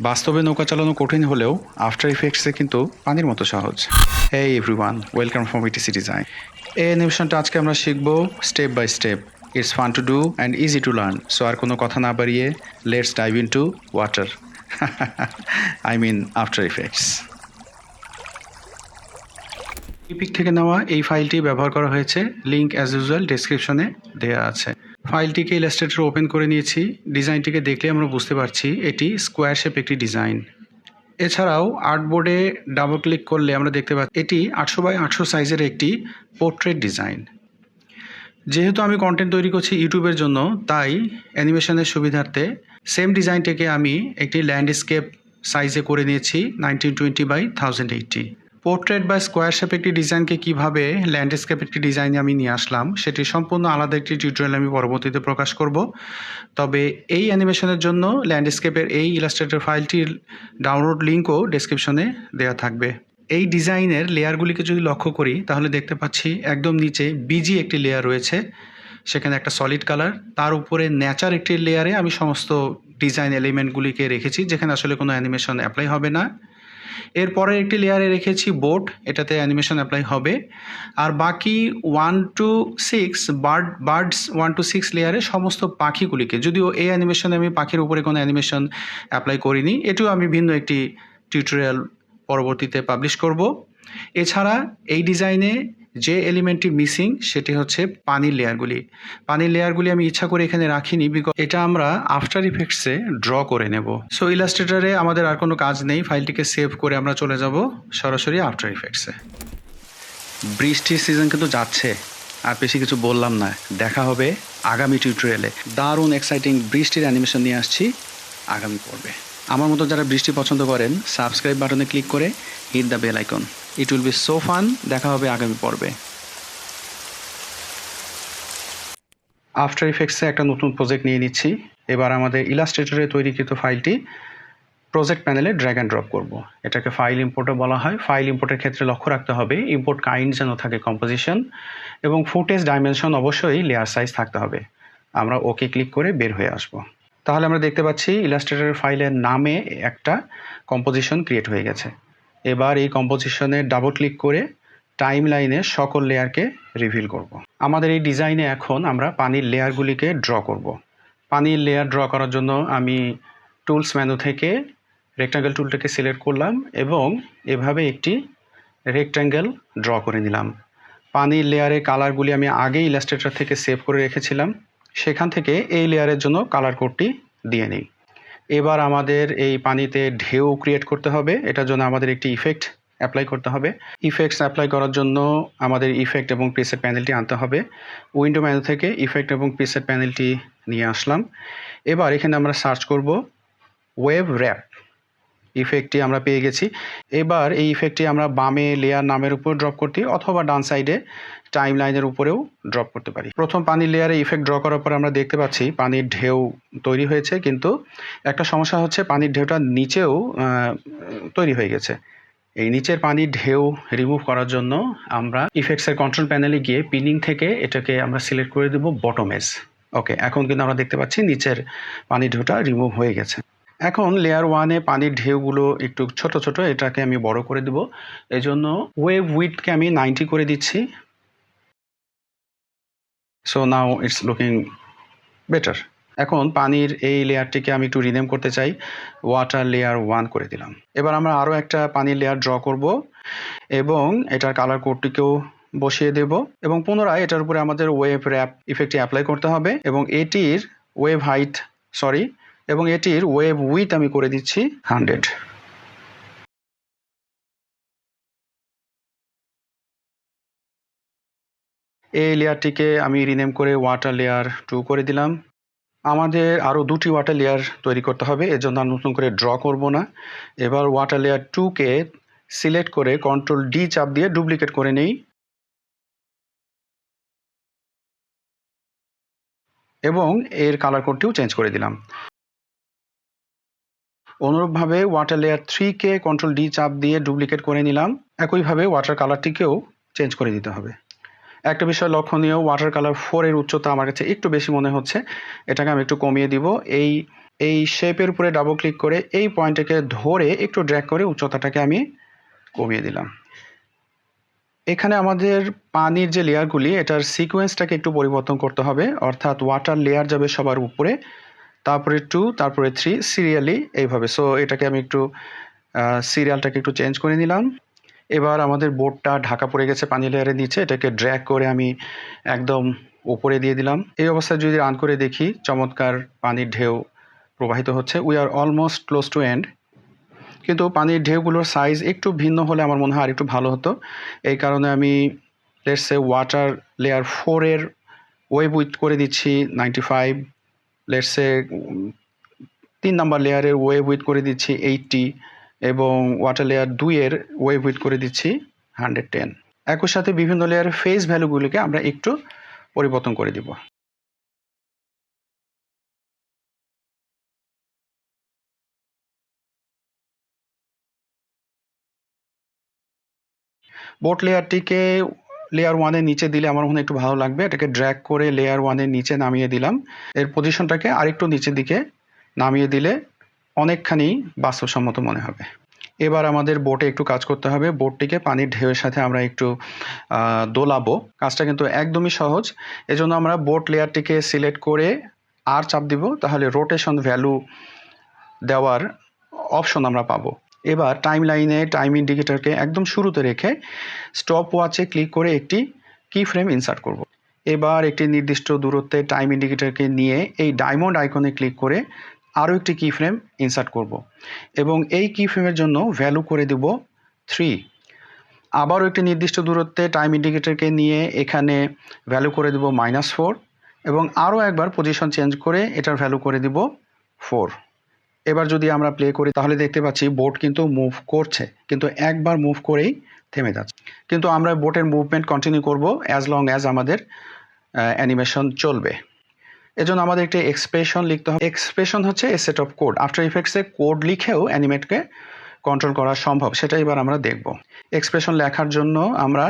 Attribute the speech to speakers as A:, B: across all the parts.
A: বাস্তবে নৌকা চালানো কঠিন হলেও আফটার ইফেক্টসে কিন্তু পানির মতো সহজ। এই everyone welcome from ETC design এই অ্যানিমেশনটা আজকে আমরা শিখব step by step it's fun to do and easy to learn so আর কোনো কথা না বাড়িয়ে let's dive into water I mean After Effects epic থেকে নেওয়া এই ফাইলটি ব্যবহার করা হয়েছে। লিঙ্ক অ্যাজ ইউজুয়াল ডেসক্রিপশনে দেওয়া আছে। ফাইলটিকে ইলাস্ট্রেটর ওপেন করে নিয়েছি। ডিজাইনটিকে দেখলে আমরা বুঝতে পারছি এটি স্কোয়ার শেপ একটি ডিজাইন এছাড়াও আর্টবোর্ডে ডাবল ক্লিক করলে আমরা দেখতে পাচ্ছি এটি আটশো বাই আটশো সাইজের একটি পোর্ট্রেট ডিজাইন যেহেতু আমি কন্টেন্ট তৈরি করছি ইউটিউবের জন্য, তাই অ্যানিমেশনের সুবিধার্থে সেম ডিজাইনটিকে আমি একটি ল্যান্ডস্কেপ সাইজে করে নিয়েছি nineteen twenty by thousand eighty portrait বা স্কোয়ার শেপ একটি ডিজাইনকে কীভাবে ল্যান্ডস্কেপ একটি ডিজাইনে আমি নিয়ে আসলাম, সেটি সম্পূর্ণ আলাদা একটি টিউটোরিয়াল আমি পরবর্তীতে প্রকাশ করব। তবে এই অ্যানিমেশনের জন্য ল্যান্ডস্কেপের এই ইলাস্ট্রেটর ফাইলটির ডাউনলোড লিঙ্কও ডেসক্রিপশনে দেওয়া থাকবে। এই ডিজাইনের লেয়ারগুলিকে যদি লক্ষ্য করি, তাহলে দেখতে পাচ্ছি একদম নিচে বিজি একটি লেয়ার রয়েছে, সেখানে একটা সলিড কালার, তার উপরে ন্যাচার একটি লেয়ারে আমি সমস্ত ডিজাইন এলিমেন্টগুলিকে রেখেছি, যেখানে আসলে কোনো অ্যানিমেশন অ্যাপ্লাই হবে না। এরপরে একটি লেয়ারে রেখেছি বোট এটাতে অ্যানিমেশন অ্যাপ্লাই হবে। আর বাকি one two six bird birds one two six লেয়ারে সমস্ত পাখিগুলিকে, যদিও এই অ্যানিমেশনে আমি পাখির উপরে কোনো অ্যানিমেশন অ্যাপ্লাই করিনি, এটিও আমি ভিন্ন একটি টিউটোরিয়াল পরবর্তীতে পাবলিশ করব। এছাড়া এই ডিজাইনে যে এলিমেন্টটি মিসিং সেটি হচ্ছে পানির লেয়ারগুলি। পানির লেয়ারগুলি আমি ইচ্ছা করে এখানে রাখিনি বিকজ এটা আমরা আফটার ইফেক্টসে ড্র করে নেব। সো ইলাস্ট্রেটারে আমাদের আর কোনো কাজ নেই। ফাইলটিকে সেভ করে আমরা চলে যাব সরাসরি আফটার ইফেক্টসে বৃষ্টির সিজন কিন্তু যাচ্ছে। আর বেশি কিছু বললাম না। দেখা হবে আগামী টিউটোরিয়ালে দারুণ এক্সাইটিং বৃষ্টির অ্যানিমেশন নিয়ে আসছি আগামী পর্বে। আমার মতো যারা বৃষ্টি পছন্দ করেন সাবস্ক্রাইব বাটনে ক্লিক করে hit the bell icon it will be so fun দেখা হবে আগামী পর্বে। আফটার ইফেক্টসে একটা নতুন প্রজেক্ট নিয়ে নিচ্ছি। এবার আমাদের ইলাস্ট্রেটরে তৈরিকৃত ফাইলটি প্রজেক্ট প্যানেলে ড্র্যাগ অ্যান্ড ড্রপ করব। এটাকে ফাইল ইম্পোর্টও বলা হয়। ফাইল ইম্পোর্টের ক্ষেত্রে লক্ষ্য রাখতে হবে ইম্পোর্ট কাইন্ড যেন থাকে কম্পোজিশন এবং ফুটেজ ডাইমেনশন অবশ্যই লেয়ার সাইজ থাকতে হবে। আমরা ওকে ক্লিক করে বের হয়ে আসব। তাহলে আমরা দেখতে পাচ্ছি ইলাস্ট্রেটর ফাইলের নামে একটা কম্পোজিশন ক্রিয়েট হয়ে গেছে। এবার এই কম্পোজিশনে ডাবল ক্লিক করে টাইম লাইনে সকল লেয়ারকে রিভিল করব। আমাদের এই ডিজাইনে এখন আমরা পানির লেয়ারগুলিকে ড্র করব। পানির লেয়ার ড্র করার জন্য আমি টুলস মেনু থেকে রেক্টাঙ্গেল টুলটাকে সিলেক্ট করলাম এবং এভাবে একটি রেক্ট্যাঙ্গেল ড্র করে নিলাম পানির লেয়ারের কালারগুলি আমি আগে ইলাস্ট্রেটর থেকে সেভ করে রেখেছিলাম সেখান থেকে এই লেয়ারের জন্য কালার কোডটি দিয়ে নিই এবার আমাদের এই পানিতে ঢেউ ক্রিয়েট করতে হবে। এটার জন্য আমাদের একটি ইফেক্ট অ্যাপ্লাই করতে হবে। ইফেক্টস অ্যাপ্লাই করার জন্য আমাদের ইফেক্ট এবং প্রিসেট প্যানেলটি আনতে হবে। উইন্ডো মেনু থেকে ইফেক্ট এবং প্রিসেট প্যানেলটি নিয়ে আসলাম। এবার এখানে আমরা সার্চ করব ওয়েব র্যাপ ইফেক্টটি আমরা পেয়ে গেছি। এবার এই ইফেক্টটি আমরা বামে লেয়ার নামের উপর ড্রপ করতে, অথবা ডান সাইডে টাইম লাইনের উপরেও ড্রপ করতে পারি। প্রথম পানির লেয়ারে ইফেক্ট ড্র করার পর আমরা দেখতে পাচ্ছি পানির ঢেউ তৈরি হয়েছে, কিন্তু একটা সমস্যা হচ্ছে পানির ঢেউটা নিচেও তৈরি হয়ে গেছে। এই নিচের পানির ঢেউ রিমুভ করার জন্য আমরা ইফেক্টসের কন্ট্রোল প্যানেলে গিয়ে পিনিং থেকে এটাকে আমরা সিলেক্ট করে দেবো বটমেস ওকে এখন কিন্তু আমরা দেখতে পাচ্ছি নিচের পানির ঢেউটা রিমুভ হয়ে গেছে। এখন লেয়ার ওয়ানে পানির ঢেউগুলো একটু ছোট ছোট, এটাকে আমি বড় করে দেব। এজন্য ওয়েভ উইথকে আমি নাইনটি করে দিচ্ছি। So now it's looking better এখন পানির এই লেয়ারটিকে আমি একটু রিনেম করতে চাই ওয়াটার লেয়ার ওয়ান করে দিলাম। এবার আমরা আরও একটা পানির লেয়ার ড্র করব এবং এটার কালার কোডটিকেও বসিয়ে দেব এবং পুনরায় এটার উপরে আমাদের ওয়েভ র্যাপ ইফেক্টটি অ্যাপ্লাই করতে হবে এবং এটির ওয়েভ হাইট সরি এবং এটির ওয়েভ উইথ আমি করে দিচ্ছি হান্ড্রেড এই লেয়ারটিকে আমি রিনেম করে ওয়াটার লেয়ার টু করে দিলাম। আমাদের আরও দুটি ওয়াটার লেয়ার তৈরি করতে হবে, এর জন্য আর নতুন করে ড্র করব না। এবার ওয়াটার লেয়ার টুকে সিলেক্ট করে কন্ট্রোল ডি চাপ দিয়ে ডুপ্লিকেট করে নেই। এবং এর কালার কোডটিও চেঞ্জ করে দিলাম। অনুরূপভাবে ওয়াটার লেয়ার থ্রিকে কন্ট্রোল ডি চাপ দিয়ে ডুপ্লিকেট করে নিলাম। একইভাবে ওয়াটার কালারটিকেও চেঞ্জ করে দিতে হবে। একটা বিষয় লক্ষণীয় ওয়াটার কালার ফোরের উচ্চতা আমার কাছে একটু বেশি মনে হচ্ছে। এটাকে আমি একটু কমিয়ে দিব। এই এই শেপের উপরে ডাবল ক্লিক করে এই পয়েন্টটাকে ধরে একটু ড্র্যাগ করে উচ্চতাটাকে আমি কমিয়ে দিলাম। এখানে আমাদের পানির যে লেয়ারগুলি এটার সিকোয়েন্সটাকে একটু পরিবর্তন করতে হবে। অর্থাৎ ওয়াটার লেয়ার যাবে সবার উপরে। তারপরে টু তারপরে থ্রি সিরিয়ালি এইভাবে। সো এটাকে আমি একটু সিরিয়ালটাকে একটু চেঞ্জ করে নিলাম। এবার আমাদের বোর্ডটা ঢাকা পড়ে গেছে পানি লেয়ারের নিচে। এটাকে ড্র্যাক করে আমি একদম উপরে দিয়ে দিলাম। এই অবস্থায় যদি রান করে দেখি, চমৎকার পানির ঢেউ প্রবাহিত হচ্ছে। We are almost close to end কিন্তু পানির ঢেউগুলোর সাইজ একটু ভিন্ন হলে আমার মনে হয় আর একটু ভালো হতো। এই কারণে আমি লেটসে ওয়াটার লেয়ার ফোরের ওয়েব উইথ করে দিচ্ছি নাইনটি ফাইভ লেটসে তিন নাম্বার লেয়ারের ওয়েভ উইথ করে দিচ্ছি এইটটি এবং ওয়াটার লেয়ার দুইয়ের ওয়েভ উইথ করে দিচ্ছি হান্ড্রেড টেন একই সাথে বিভিন্ন লেয়ারের ফেস ভ্যালুগুলিকে আমরা একটু পরিবর্তন করে দিব। বোট লেয়ারটিকে লেয়ার ওয়ানের নিচে দিলে আমার মনে একটু ভালো লাগবে। এটাকে ড্র্যাগ করে লেয়ার ওয়ানের নিচে নামিয়ে দিলাম। এর পজিশনটাকে আরেকটু নিচের দিকে নামিয়ে দিলে অনেকখানি বাস্তবসম্মত মনে হবে। এবার আমাদের বোটে একটু কাজ করতে হবে। বোটটিকে পানির ঢেউয়ের সাথে আমরা একটু দোলাবো। কাজটা কিন্তু একদমই সহজ। এজন্য আমরা বোট লেয়ারটিকে সিলেক্ট করে আর চাপ দিব। তাহলে রোটেশন ভ্যালু দেওয়ার অপশন আমরা পাবো। এবার টাইম লাইনে টাইম ইন্ডিকেটারকে একদম শুরুতে রেখে স্টপ ওয়াচে ক্লিক করে একটি কি ফ্রেম ইনসার্ট করব। এবার একটি নির্দিষ্ট দূরত্বে টাইম ইন্ডিকেটারকে নিয়ে এই ডায়মন্ড আইকনে ক্লিক করে আরও একটি কি ফ্রেম ইনসার্ট করব। এবং এই কি ফ্রেমের জন্য ভ্যালু করে দেব থ্রি আবারও একটি নির্দিষ্ট দূরত্বে টাইম ইন্ডিকেটারকে নিয়ে এখানে ভ্যালু করে দেব মাইনাস ফোর এবং আরও একবার পজিশন চেঞ্জ করে এটার ভ্যালু করে দিব ফোর এবার যদি আমরা প্লে করি, তাহলে দেখতে পাচ্ছি বোট কিন্তু মুভ করছে। কিন্তু একবার মুভ করেই থেমে যাচ্ছে। কিন্তু আমরা বোটের মুভমেন্ট কন্টিনিউ করব অ্যাজ লং অ্যাজ আমাদের অ্যানিমেশন চলবে। এজন্য আমাদের একটি এক্সপ্রেশন লিখতে হবে। এক্সপ্রেশন হচ্ছে a set of code after ইফেক্টসে code লিখেও অ্যানিমেটকে কন্ট্রোল করা সম্ভব। সেটা এবার আমরা দেখব। এক্সপ্রেশন লেখার জন্য আমরা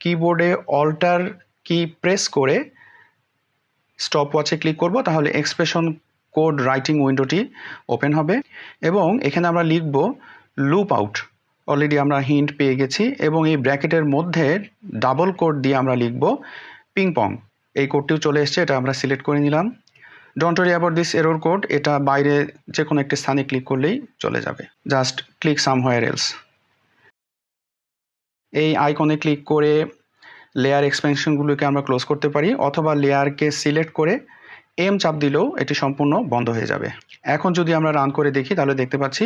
A: কিবোর্ডে অল্টার কি প্রেস করে স্টপ ওয়াচে ক্লিক করব। তাহলে এক্সপ্রেশন কোড রাইটিং উইন্ডোটি ওপেন হবে এবং এখানে আমরা লিখব লুপ আউট। অলরেডি আমরা হিন্ট পেয়ে গেছি এবং এই ব্র্যাকেটের মধ্যে ডাবল কোড দিয়ে আমরা লিখব পিং পং। এই কোডটিও চলে এসেছে, এটা আমরা সিলেক্ট করে নিলাম। Don't worry about this error code এটা বাইরে যে কোনো একটি স্থানে ক্লিক করলেই চলে যাবে। Just click somewhere else এই আইকনে ক্লিক করে লেয়ার এক্সপেনশনগুলোকে আমরা ক্লোজ করতে পারি অথবা লেয়ারকে সিলেক্ট করে এম চাপ দিলেও এটি সম্পূর্ণ বন্ধ হয়ে যাবে। এখন যদি আমরা রান করে দেখি, তাহলে দেখতে পাচ্ছি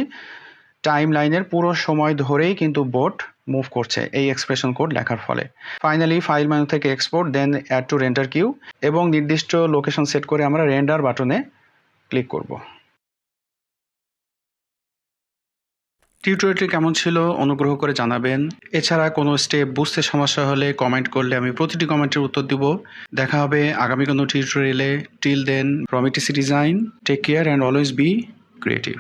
A: টাইম লাইনের পুরো সময় ধরেই কিন্তু বোট মুভ করছে এই এক্সপ্রেশন কোড লেখার ফলে। ফাইনালি ফাইল মেনু থেকে export then add to render queue এবং নির্দিষ্ট লোকেশন সেট করে আমরা রেন্ডার বাটনে ক্লিক করব। টিউটোরিয়ালটি কেমন ছিল অনুগ্রহ করে জানাবেন। এছাড়া কোনো স্টেপ বুঝতে সমস্যা হলে কমেন্ট করলে আমি প্রতিটি কমেন্টের উত্তর দিব। দেখা হবে আগামী কোনো টিউটোরিয়ালে। Till then প্রমিটিসি design take care and always be creative